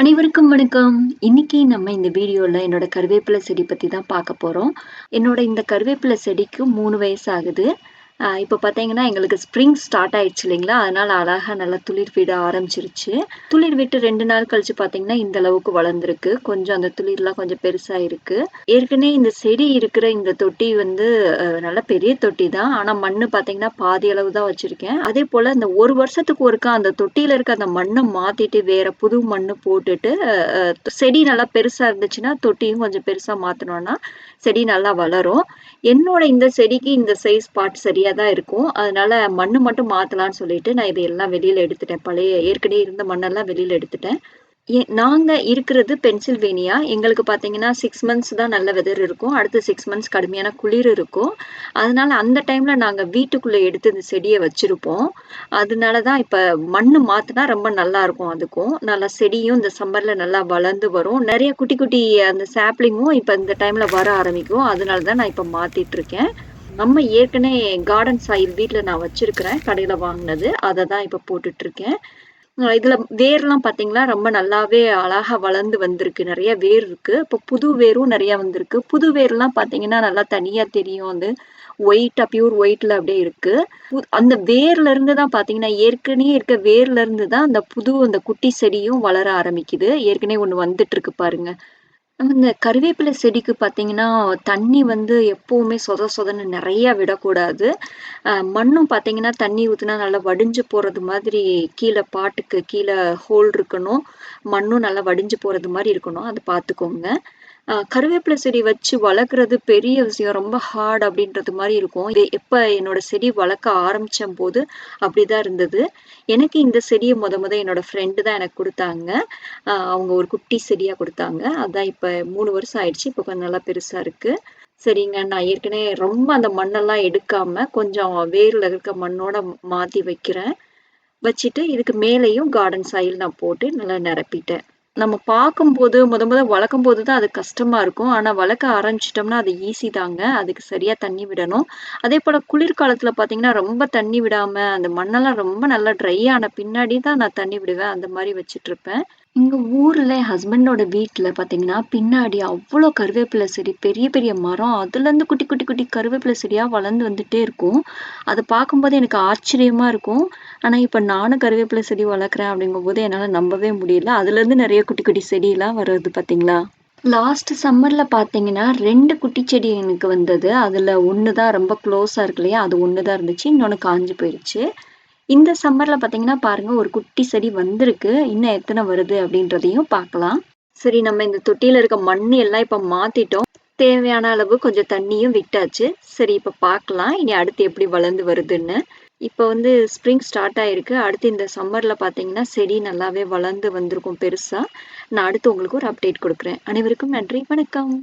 அனைவருக்கும் வணக்கம். இன்னைக்கு நம்ம இந்த வீடியோவில் என்னோட கருவேப்பிலை செடி பற்றி தான் பார்க்க போகிறோம் என்னோட இந்த கருவேப்பிலை செடிக்கு மூணு வயசு ஆகுது. இப்போ பார்த்தீங்கன்னா, எங்களுக்கு ஸ்ப்ரிங் ஸ்டார்ட் ஆயிடுச்சு இல்லைங்களா? அதனால அழகாக நல்லா துளிர் விட ஆரம்பிச்சிருச்சு. துளிர் விட்டு ரெண்டு நாள் கழிச்சு பார்த்தீங்கன்னா, இந்த அளவுக்கு வளர்ந்துருக்கு கொஞ்சம் அந்த துளிர்லாம் கொஞ்சம் பெருசாக இருக்கு. ஏற்கனவே இந்த செடி இருக்கிற இந்த தொட்டி வந்து நல்ல பெரிய தொட்டி தான். ஆனால் மண்ணு பார்த்தீங்கன்னா, பாதி அளவு தான் வச்சிருக்கேன். அதேபோல இந்த ஒரு வருஷத்துக்கு ஒருக்கா அந்த தொட்டியில் இருக்க அந்த மண்ணை மாற்றிட்டு வேற புது மண்ணு போட்டுட்டு, செடி நல்லா பெருசாக இருந்துச்சுன்னா, தொட்டியும் கொஞ்சம் பெருசாக மாற்றினோன்னா செடி நல்லா வளரும். என்னோட இந்த செடிக்கு இந்த சைஸ் பாட் சரியாக தான் இருக்கும். அதனால மண்ணு மட்டும் மாற்றலான்னு சொல்லிட்டு, நான் இதையெல்லாம் எல்லாம் எடுத்துட்டேன். பழைய ஏற்கனவே இருந்த மண்ணெல்லாம் வெளியில் எடுத்துட்டேன். நாங்கள் இருக்கிறது பென்சில்வேனியா. எங்களுக்கு பார்த்தீங்கன்னா, சிக்ஸ் மந்த்ஸ் தான் நல்ல வெதர் இருக்கும். அடுத்து சிக்ஸ் மந்த்ஸ் கடுமையான குளிர் இருக்கும். அதனால் அந்த டைமில் நாங்கள் வீட்டுக்குள்ளே எடுத்து இந்த செடியை வச்சுருப்போம் அதனால தான் இப்போ மண் மாற்றினா ரொம்ப நல்லாயிருக்கும் அதுக்கும். நல்லா செடியும் இந்த சம்மரில் நல்லா வளர்ந்து வரும். நிறைய குட்டி குட்டி அந்த சாப்ளிங்கும் இப்போ இந்த டைமில் வர ஆரம்பிக்கும். அதனால தான் நான் இப்போ மாற்றிட்டுருக்கேன் நம்ம ஏற்கனவே கார்டன் சாயில் வீட்டில் நான் வச்சுருக்கிறேன் கடையில் வாங்கினது அதை தான் இப்போ போட்டுட்டுருக்கேன். அ இதுல வேர்லாம் பாத்தீங்கன்னா ரொம்ப நல்லாவே அழகா வளர்ந்து வந்திருக்கு. நிறைய வேர் இருக்கு. இப்போ புது வேரும் நிறைய வந்திருக்கு. புது வேர்லாம் பார்த்தீங்கன்னா, நல்லா தனியா தெரியும் வந்து ஒயிட்டா பியூர் ஒயிட்ல அப்படியே இருக்கு. அந்த வேர்ல இருந்து தான் பார்த்தீங்கன்னா, ஏற்கனவே இருக்க வேர்ல இருந்து தான் அந்த புது அந்த குட்டி செடியும் வளர ஆரம்பிக்குது. ஏற்கனவே ஒண்ணு வந்துட்டுருக்கு பாருங்க. இந்த கருவேப்பிலை செடிக்கு பார்த்தீங்கன்னா, தண்ணி வந்து எப்பவுமே சொத சொதன்னு நெறைய விடக்கூடாது. அ மண்ணும் பார்த்தீங்கன்னா, தண்ணி ஊத்துனா நல்லா வடிஞ்சு போறது மாதிரி கீழ பாட்டுக்கு கீழ ஹோல் இருக்கணும். மண்ணும் நல்லா வடிஞ்சு போறது மாரி இருக்கணும். அது பார்த்துக்கோங்க. கருவேப்பிலை செடி வச்சு வளர்க்குறது பெரிய விஷயம். ரொம்ப ஹார்ட் அப்படின்றது மாதிரி இருக்கும். இது எப்போ என்னோட செடி வளர்க்க ஆரம்பித்தோம் போது அப்படி தான் இருந்தது. எனக்கு இந்த செடியை முத முத என்னோட ஃப்ரெண்டு தான் எனக்கு கொடுத்தாங்க அவங்க ஒரு குட்டி செடியாக கொடுத்தாங்க அதுதான் இப்போ மூணு வருஷம் ஆயிடுச்சு. இப்போ கொஞ்சம் நல்லா பெருசாக இருக்குது சரிங்க. நான் ஏற்கனவே ரொம்ப அந்த மண்ணெல்லாம் எடுக்காம, கொஞ்சம் வேரில் இருக்க மண்ணோட மாற்றி வைக்கிறேன். வச்சுட்டு இதுக்கு மேலேயும் கார்டன் சாயில் நான் போட்டு நல்லா நிரப்பிட்டேன். நம்ம பார்க்கும்போது முத முத வளர்க்கும் போது தான் அது கஷ்டமா இருக்கும். ஆனா வளர்க்க ஆரம்பிச்சுட்டோம்னா, அது ஈஸி தாங்க. அதுக்கு சரியா தண்ணி விடணும். அதே போல குளிர்காலத்துல பார்த்தீங்கன்னா, ரொம்ப தண்ணி விடாம, அந்த மண்ணெல்லாம் ரொம்ப நல்லா ட்ரை ஆன பின்னாடி தான் நான் தண்ணி விடுவேன். அந்த மாரி வச்சுட்டுருப்பேன். எங்க ஊர்ல என் ஹஸ்பண்டோட வீட்ல பார்த்தீங்கன்னா, பின்னாடி அவ்ளோ கருவேப்பிலை செடி, பெரிய பெரிய மரம். அதுலேருந்து குட்டி குட்டி குட்டி கருவேப்பிலை செடியா வளர்ந்து வந்துட்டே இருக்கும். அத பார்க்கும்போது எனக்கு ஆச்சரியமா இருக்கும். ஆனா இப்ப நானும் கருவேப்பிலை செடி வளர்க்குறேன் அப்படிங்கும்போது என்னால நம்பவே முடியல. அதுலேருந்து நெறைய குட்டி குட்டி செடிலாம் வருது பார்த்தீங்களா? லாஸ்ட் சம்மர்ல பார்த்தீங்கன்னா, 2 குட்டி செடி எனக்கு வந்தது. அதுல 1 தான் ரொம்ப க்ளோஸா இருக்கு இல்லையா? அது 1 தான் இருந்துச்சு. இன்னொன்னு காஞ்சு போயிருச்சு. இந்த சம்மர்ல பார்த்தீங்கன்னா, பாருங்க ஒரு குட்டி செடி வந்திருக்கு. இன்னும் எத்தனை வருது அப்படின்றதையும் பார்க்கலாம். சரி நம்ம இந்த தொட்டியில இருக்க மண்ணு எல்லாம் இப்ப மாத்திட்டோம். தேவையான அளவு கொஞ்சம் தண்ணியும் விட்டாச்சு. சரி இப்ப பார்க்கலாம். இனி அடுத்து எப்படி வளர்ந்து வருதுன்னு. இப்ப வந்து ஸ்ப்ரிங் ஸ்டார்ட் ஆயிருக்கு. அடுத்து இந்த சம்மர்ல பார்த்தீங்கன்னா, செடி நல்லாவே வளர்ந்து வந்திருக்கும் பெருசா. நான் அடுத்து உங்களுக்கு ஒரு அப்டேட் கொடுக்குறேன் அனைவருக்கும் நன்றி. வணக்கம்.